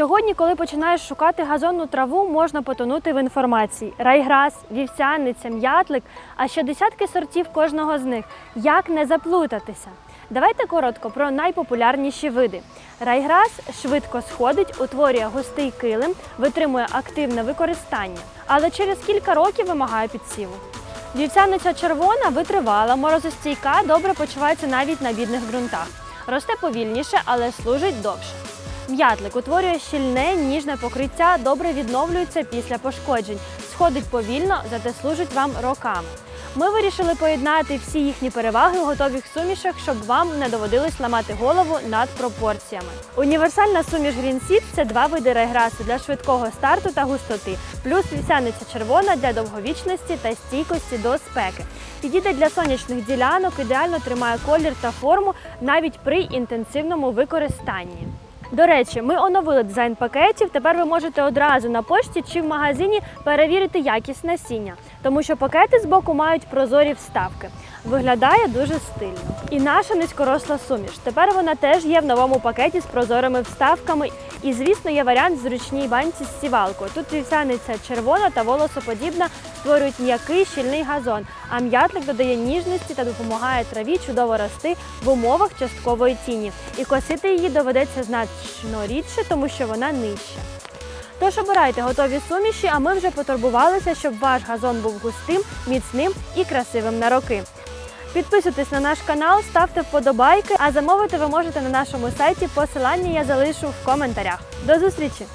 Сьогодні, коли починаєш шукати газонну траву, можна потонути в інформації: райграс, вівсяниця, м'ятлик, а ще десятки сортів кожного з них. Як не заплутатися? Давайте коротко про найпопулярніші види. Райграс швидко сходить, утворює густий килим, витримує активне використання, але через кілька років вимагає підсіву. Вівсяниця червона витривала, морозостійка, добре почувається навіть на бідних ґрунтах. Росте повільніше, але служить довше. М'ятлик утворює щільне, ніжне покриття, добре відновлюється після пошкоджень, сходить повільно, зате служить вам роками. Ми вирішили поєднати всі їхні переваги у готових сумішах, щоб вам не доводилось ламати голову над пропорціями. Універсальна суміш Green Seed – це два види райграсу для швидкого старту та густоти, плюс вівсяниця червона для довговічності та стійкості до спеки. Підійде для сонячних ділянок, ідеально тримає колір та форму навіть при інтенсивному використанні. До речі, ми оновили дизайн пакетів. Тепер ви можете одразу на пошті чи в магазині перевірити якість насіння, тому що пакети з боку мають прозорі вставки. Виглядає дуже стильно. І наша низькоросла суміш. Тепер вона теж є в новому пакеті з прозорими вставками. І, звісно, є варіант в зручній банці з сівалкою. Тут вівсяниця червона та волосоподібна створюють м'який щільний газон, а м'ятлик додає ніжності та допомагає траві чудово рости в умовах часткової тіні. І косити її доведеться значно рідше, тому що вона нижча. Тож обирайте готові суміші, а ми вже потурбувалися, щоб ваш газон був густим, міцним і красивим на роки. Підписуйтесь на наш канал, ставте вподобайки, а замовити ви можете на нашому сайті. Посилання я залишу в коментарях. До зустрічі!